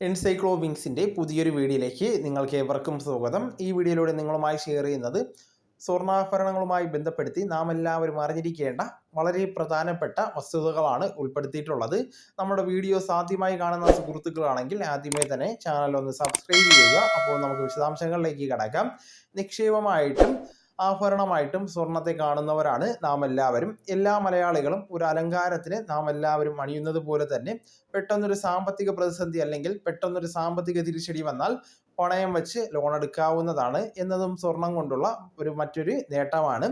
എൻസൈക്ലോ വിങ്സിന്റെ പുതിയൊരു വീഡിയോയിലേക്ക് നിങ്ങൾക്ക് ഏവർക്കും സ്വാഗതം. ഈ വീഡിയോയിലൂടെ നിങ്ങളുമായി ഷെയർ ചെയ്യുന്നത് സ്വർണാഭരണങ്ങളുമായി ബന്ധപ്പെടുത്തി നാം എല്ലാവരും അറിഞ്ഞിരിക്കേണ്ട വളരെ പ്രധാനപ്പെട്ട വസ്തുതകളാണ് ഉൾപ്പെടുത്തിയിട്ടുള്ളത്. നമ്മുടെ വീഡിയോ ആദ്യമായി കാണുന്ന സുഹൃത്തുക്കളാണെങ്കിൽ ആദ്യമേ തന്നെ ചാനൽ ഒന്ന് സബ്സ്ക്രൈബ് ചെയ്യുക. അപ്പോൾ നമുക്ക് വിശദാംശങ്ങളിലേക്ക് കടക്കാം. നിക്ഷേപമായിട്ടും ആഭരണമായിട്ടും സ്വർണത്തെ കാണുന്നവരാണ് നാം എല്ലാവരും. എല്ലാ മലയാളികളും ഒരു അലങ്കാരത്തിന് നാം എല്ലാവരും അണിയുന്നത് പോലെ തന്നെ പെട്ടെന്നൊരു സാമ്പത്തിക പ്രതിസന്ധി അല്ലെങ്കിൽ പെട്ടെന്നൊരു സാമ്പത്തിക തിരിച്ചടി വന്നാൽ പണയം വെച്ച് ലോൺ എടുക്കാവുന്നതാണ് എന്നതും സ്വർണം കൊണ്ടുള്ള ഒരു മറ്റൊരു നേട്ടമാണ്.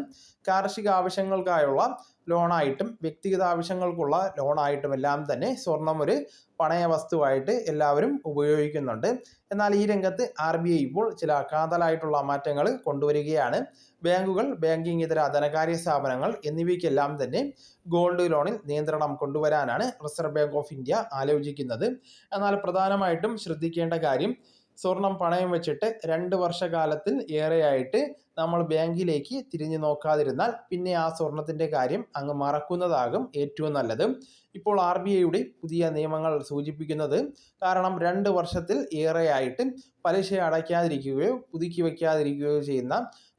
കാർഷിക ആവശ്യങ്ങൾക്കായുള്ള ലോണായിട്ടും വ്യക്തിഗത ആവശ്യങ്ങൾക്കുള്ള ലോണായിട്ടും എല്ലാം തന്നെ സ്വർണം ഒരു പണയ വസ്തുവായിട്ട് എല്ലാവരും ഉപയോഗിക്കുന്നുണ്ട്. എന്നാൽ ഈ രംഗത്ത് ആർ ബി ഐ ഇപ്പോൾ ചില കാതലായിട്ടുള്ള മാറ്റങ്ങൾ കൊണ്ടുവരികയാണ്. ബാങ്കുകൾ ബാങ്കിംഗ് ഇതര ധനകാര്യ സ്ഥാപനങ്ങൾ എന്നിവയ്ക്കെല്ലാം തന്നെ ഗോൾഡ് ലോണിൽ നിയന്ത്രണം കൊണ്ടുവരാനാണ് റിസർവ് ബാങ്ക് ഓഫ് ഇന്ത്യ ആലോചിക്കുന്നത്. എന്നാൽ പ്രധാനമായിട്ടും ശ്രദ്ധിക്കേണ്ട കാര്യം സ്വർണം പണയം വെച്ചിട്ട് രണ്ട് വർഷകാലത്തിൽ ഏറെയായിട്ട് നമ്മൾ ബാങ്കിലേക്ക് തിരിഞ്ഞു നോക്കാതിരുന്നാൽ പിന്നെ ആ സ്വർണത്തിന്റെ കാര്യം അങ്ങ് മറക്കുന്നതാകും ഏറ്റവും നല്ലത്. ഇപ്പോൾ ആർ ബി ഐയുടെ പുതിയ നിയമങ്ങൾ സൂചിപ്പിക്കുന്നത് കാരണം രണ്ട് വർഷത്തിൽ ഏറെയായിട്ട് പലിശ അടയ്ക്കാതിരിക്കുകയോ പുതുക്കി വയ്ക്കാതിരിക്കുകയോ ചെയ്യുന്ന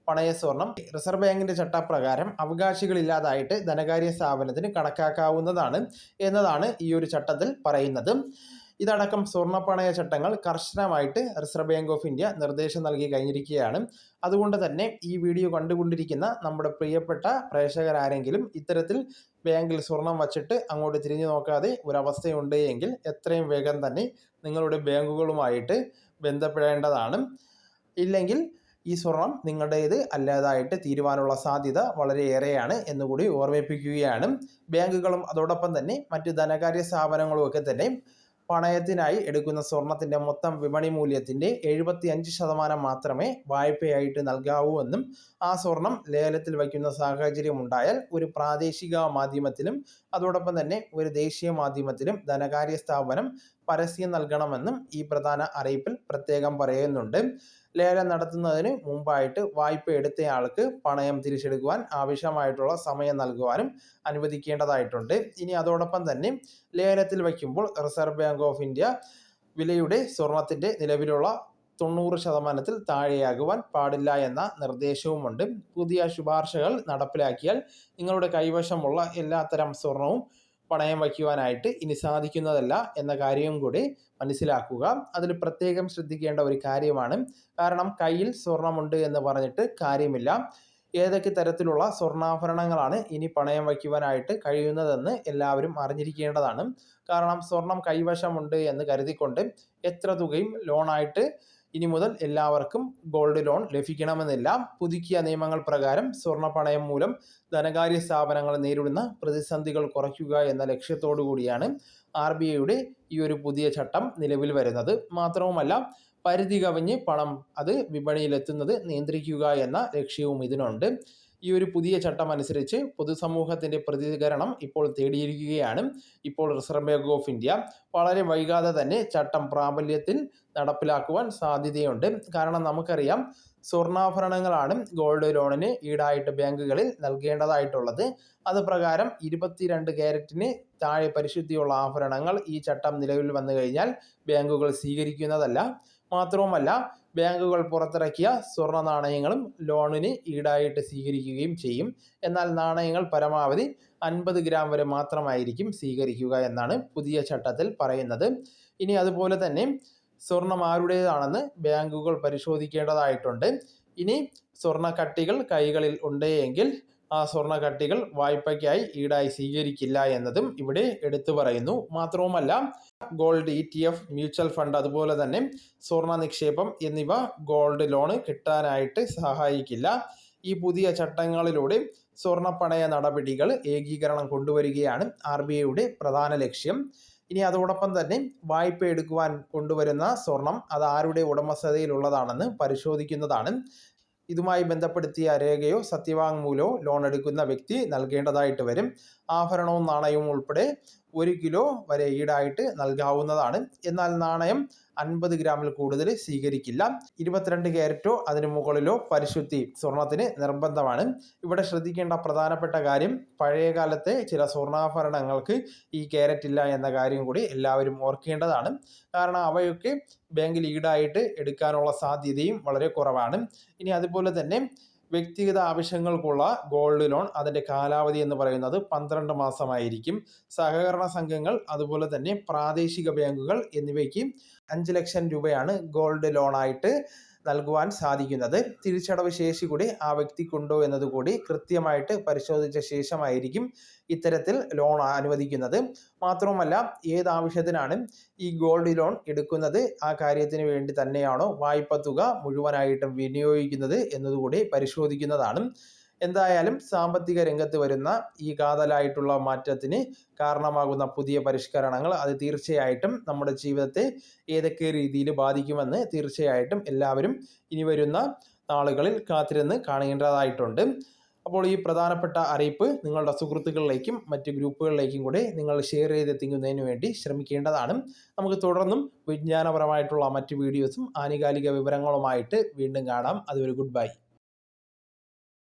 പണയ സ്വർണം റിസർവ് ബാങ്കിന്റെ ചട്ടപ്രകാരം അവകാശികളില്ലാതായിട്ട് ധനകാര്യ സ്ഥാപനത്തിന് കണക്കാക്കാവുന്നതാണ് എന്നതാണ് ഈ ഒരു ചട്ടത്തിൽ പറയുന്നത്. ഇതടക്കം സ്വർണപ്പണയ ചട്ടങ്ങൾ കർശനമായിട്ട് റിസർവ് ബാങ്ക് ഓഫ് ഇന്ത്യ നിർദ്ദേശം നൽകി കഴിഞ്ഞിരിക്കുകയാണ്. അതുകൊണ്ട് തന്നെ ഈ വീഡിയോ കണ്ടുകൊണ്ടിരിക്കുന്ന നമ്മുടെ പ്രിയപ്പെട്ട പ്രേക്ഷകരാരെങ്കിലും ഇത്തരത്തിൽ ബാങ്കിൽ സ്വർണം വച്ചിട്ട് അങ്ങോട്ട് തിരിഞ്ഞു നോക്കാതെ ഒരവസ്ഥയുണ്ട് എങ്കിൽ എത്രയും വേഗം തന്നെ നിങ്ങളുടെ ബാങ്കുകളുമായിട്ട് ബന്ധപ്പെടേണ്ടതാണ്. ഇല്ലെങ്കിൽ ഈ സ്വർണം നിങ്ങളുടേത് അല്ലാതായിട്ട് തീരുവാനുള്ള സാധ്യത വളരെയേറെയാണ് എന്നുകൂടി ഓർമ്മിപ്പിക്കുകയാണ്. ബാങ്കുകളും അതോടൊപ്പം തന്നെ മറ്റ് ധനകാര്യ സ്ഥാപനങ്ങളും ഒക്കെ തന്നെ പണയത്തിനായി എടുക്കുന്ന സ്വർണത്തിന്റെ മൊത്തം വിപണി മൂല്യത്തിന്റെ എഴുപത്തി അഞ്ച് ശതമാനം മാത്രമേ വായ്പയായിട്ട് നൽകാവൂ എന്നും ആ സ്വർണം ലേലത്തിൽ വയ്ക്കുന്ന സാഹചര്യം ഉണ്ടായാൽ ഒരു പ്രാദേശിക മാധ്യമത്തിലും അതോടൊപ്പം തന്നെ ഒരു ദേശീയ മാധ്യമത്തിലും ധനകാര്യ സ്ഥാപനം പരസ്യം നൽകണമെന്നും ഈ പ്രധാന അറിയിപ്പിൽ പ്രത്യേകം പറയുന്നുണ്ട്. ലേലം നടത്തുന്നതിന് മുമ്പായിട്ട് വായ്പ എടുത്തയാൾക്ക് പണയം തിരിച്ചെടുക്കുവാൻ ആവശ്യമായിട്ടുള്ള സമയം നൽകുവാനും അനുവദിക്കേണ്ടതായിട്ടുണ്ട്. ഇനി അതോടൊപ്പം തന്നെ ലേലത്തിൽ വയ്ക്കുമ്പോൾ റിസർവ് ബാങ്ക് ഓഫ് ഇന്ത്യ വിലയുടെ സ്വർണത്തിന്റെ നിലവിലുള്ള തൊണ്ണൂറ് ശതമാനത്തിൽ താഴെയാകുവാൻ പാടില്ല എന്ന നിർദ്ദേശവുമുണ്ട്. പുതിയ ശുപാർശകൾ നടപ്പിലാക്കിയാൽ നിങ്ങളുടെ കൈവശമുള്ള എല്ലാത്തരം സ്വർണവും പണയം വയ്ക്കുവാനായിട്ട് ഇനി സാധിക്കുന്നതല്ല എന്ന കാര്യവും കൂടി മനസ്സിലാക്കുക. അതിൽ പ്രത്യേകം ശ്രദ്ധിക്കേണ്ട ഒരു കാര്യമാണ്. കാരണം കയ്യിൽ സ്വർണമുണ്ട് എന്ന് പറഞ്ഞിട്ട് കാര്യമില്ല. ഏതൊക്കെ തരത്തിലുള്ള സ്വർണാഭരണങ്ങളാണ് ഇനി പണയം വയ്ക്കുവാനായിട്ട് കഴിയുന്നതെന്ന് എല്ലാവരും അറിഞ്ഞിരിക്കേണ്ടതാണ്. കാരണം സ്വർണം കൈവശമുണ്ട് എന്ന് കരുതിക്കൊണ്ട് എത്ര തുകയും ലോണായിട്ട് ഇനി മുതൽ എല്ലാവർക്കും ഗോൾഡ് ലോൺ ലഭിക്കണമെന്നില്ല പുതുക്കിയ നിയമങ്ങൾ പ്രകാരം സ്വർണ പണയം മൂലം ധനകാര്യ സ്ഥാപനങ്ങൾ നേരിടുന്ന പ്രതിസന്ധികൾ കുറയ്ക്കുക എന്ന ലക്ഷ്യത്തോടു കൂടിയാണ് ആർ ബി ഐയുടെ ഈ ഒരു പുതിയ ചട്ടം നിലവിൽ വരുന്നത്. മാത്രവുമല്ല പരിധി കവിഞ്ഞ് പണം അത് വിപണിയിലെത്തുന്നത് നിയന്ത്രിക്കുക എന്ന ലക്ഷ്യവും ഇതിനുണ്ട്. ഈ ഒരു പുതിയ ചട്ടം അനുസരിച്ച് പൊതുസമൂഹത്തിന്റെ പ്രതികരണം ഇപ്പോൾ തേടിയിരിക്കുകയാണ്. ഇപ്പോൾ റിസർവ് ബാങ്ക് ഓഫ് ഇന്ത്യ വളരെ വൈകാതെ തന്നെ ചട്ടം പ്രാബല്യത്തിൽ നടപ്പിലാക്കുവാൻ സാധ്യതയുണ്ട്. കാരണം നമുക്കറിയാം സ്വർണാഭരണങ്ങളാണ് ഗോൾഡ് ലോണിന് ഈടായിട്ട് ബാങ്കുകളിൽ നൽകേണ്ടതായിട്ടുള്ളത്. അത് പ്രകാരം ഇരുപത്തിരണ്ട് ക്യാരറ്റിന് താഴെ പരിശുദ്ധിയുള്ള ആഭരണങ്ങൾ ഈ ചട്ടം നിലവിൽ വന്നു കഴിഞ്ഞാൽ ബാങ്കുകൾ സ്വീകരിക്കുന്നതല്ല. മാത്രവുമല്ല ബാങ്കുകൾ പുറത്തിറക്കിയ സ്വർണ നാണയങ്ങളും ലോണിന് ഈടായിട്ട് സ്വീകരിക്കുകയും ചെയ്യും. എന്നാൽ നാണയങ്ങൾ പരമാവധി അൻപത് ഗ്രാം വരെ മാത്രമായിരിക്കും സ്വീകരിക്കുക എന്നാണ് പുതിയ ചട്ടത്തിൽ പറയുന്നത്. ഇനി അതുപോലെ തന്നെ സ്വർണം ആരുടേതാണെന്ന് ബാങ്കുകൾ പരിശോധിക്കേണ്ടതായിട്ടുണ്ട്. ഇനി സ്വർണ കട്ടികൾ കൈകളിൽ ഉണ്ട് എങ്കിൽ ആ സ്വർണ കട്ടികൾ വായ്പയ്ക്കായി ഈടായി സ്വീകരിക്കില്ല എന്നതും ഇവിടെ എടുത്തു പറയുന്നു. മാത്രവുമല്ല gold E T F mutual fund അതുപോലെ തന്നെ സ്വർണ നിക്ഷേപം എന്നിവ ഗോൾഡ് ലോണ് കിട്ടാനായിട്ട് സഹായിക്കില്ല. ഈ പുതിയ ചട്ടങ്ങളിലൂടെ സ്വർണ പണയ നടപടികൾ ഏകീകരണം കൊണ്ടുവരികയാണ് ആർ ബി ഐയുടെ പ്രധാന ലക്ഷ്യം. ഇനി അതോടൊപ്പം തന്നെ വായ്പ എടുക്കുവാൻ കൊണ്ടുവരുന്ന സ്വർണം അത് ആരുടെ ഉടമസ്ഥതയിലുള്ളതാണെന്ന് പരിശോധിക്കുന്നതാണ് ഇതുമായി ബന്ധപ്പെടുത്തിയ രേഖയോ സത്യവാങ്മൂലോ ലോൺ എടുക്കുന്ന വ്യക്തി നൽകേണ്ടതായിട്ട് വരും. ആഭരണവും നാണയവും ഉൾപ്പെടെ ഒരു കിലോ വരെ ഈടായിട്ട് നൽകാവുന്നതാണ്. എന്നാൽ നാണയം അൻപത് ഗ്രാമിൽ കൂടുതൽ സ്വീകരിക്കില്ല. ഇരുപത്തിരണ്ട് ക്യാരറ്റോ അതിനു മുകളിലോ പരിശുദ്ധി സ്വർണത്തിന് നിർബന്ധമാണ്. ഇവിടെ ശ്രദ്ധിക്കേണ്ട പ്രധാനപ്പെട്ട കാര്യം പഴയ കാലത്തെ ചില സ്വർണാഭരണങ്ങൾക്ക് ഈ ക്യാരറ്റ് ഇല്ല എന്ന കാര്യം കൂടി എല്ലാവരും ഓർക്കേണ്ടതാണ്. കാരണം അവയൊക്കെ ബാങ്കിൽ ഈടായിട്ട് എടുക്കാനുള്ള സാധ്യതയും വളരെ കുറവാണ്. ഇനി അതുപോലെ തന്നെ വ്യക്തിഗത ആവശ്യങ്ങൾക്കുള്ള ഗോൾഡ് ലോൺ അതിന്റെ കാലാവധി എന്ന് പറയുന്നത് പന്ത്രണ്ട് മാസമായിരിക്കും. സഹകരണ സംഘങ്ങൾ അതുപോലെ തന്നെ പ്രാദേശിക ബാങ്കുകൾ എന്നിവയ്ക്ക് അഞ്ച് ലക്ഷം രൂപയാണ് ഗോൾഡ് ലോണായിട്ട് നൽകുവാൻ സാധിക്കുന്നത്. തിരിച്ചടവ് ശേഷി കൂടി ആ വ്യക്തിക്കുണ്ടോ എന്നതുകൂടി കൃത്യമായിട്ട് പരിശോധിച്ച ശേഷമായിരിക്കും ഇത്തരത്തിൽ ലോൺ അനുവദിക്കുന്നത്. മാത്രവുമല്ല ഏത് ആവശ്യത്തിനാണ് ഈ ഗോൾഡ് ലോൺ എടുക്കുന്നത്? ആ കാര്യത്തിന് വേണ്ടി തന്നെയാണോ വായ്പ തുക മുഴുവനായിട്ടും വിനിയോഗിക്കുന്നത് എന്നതുകൂടി പരിശോധിക്കുന്നതാണ്. എന്തായാലും സാമ്പത്തിക രംഗത്ത് വരുന്ന ഈ കാതലായിട്ടുള്ള മാറ്റത്തിന് കാരണമാകുന്ന പുതിയ പരിഷ്കരണങ്ങൾ അത് തീർച്ചയായിട്ടും നമ്മുടെ ജീവിതത്തെ ഏതൊക്കെ രീതിയിൽ ബാധിക്കുമെന്ന് തീർച്ചയായിട്ടും എല്ലാവരും ഇനി വരുന്ന നാളുകളിൽ കാത്തിരുന്ന് കാണേണ്ടതായിട്ടുണ്ട്. അപ്പോൾ ഈ പ്രധാനപ്പെട്ട അറിയിപ്പ് നിങ്ങളുടെ സുഹൃത്തുക്കളിലേക്കും മറ്റ് ഗ്രൂപ്പുകളിലേക്കും കൂടെ നിങ്ങൾ ഷെയർ ചെയ്തെത്തിക്കുന്നതിന് വേണ്ടി ശ്രമിക്കേണ്ടതാണ്. നമുക്ക് തുടർന്നും വിജ്ഞാനപരമായിട്ടുള്ള മറ്റ് വീഡിയോസും ആനുകാലിക വിവരങ്ങളുമായിട്ട് വീണ്ടും കാണാം. അതുവരെ ഗുഡ് ബൈ.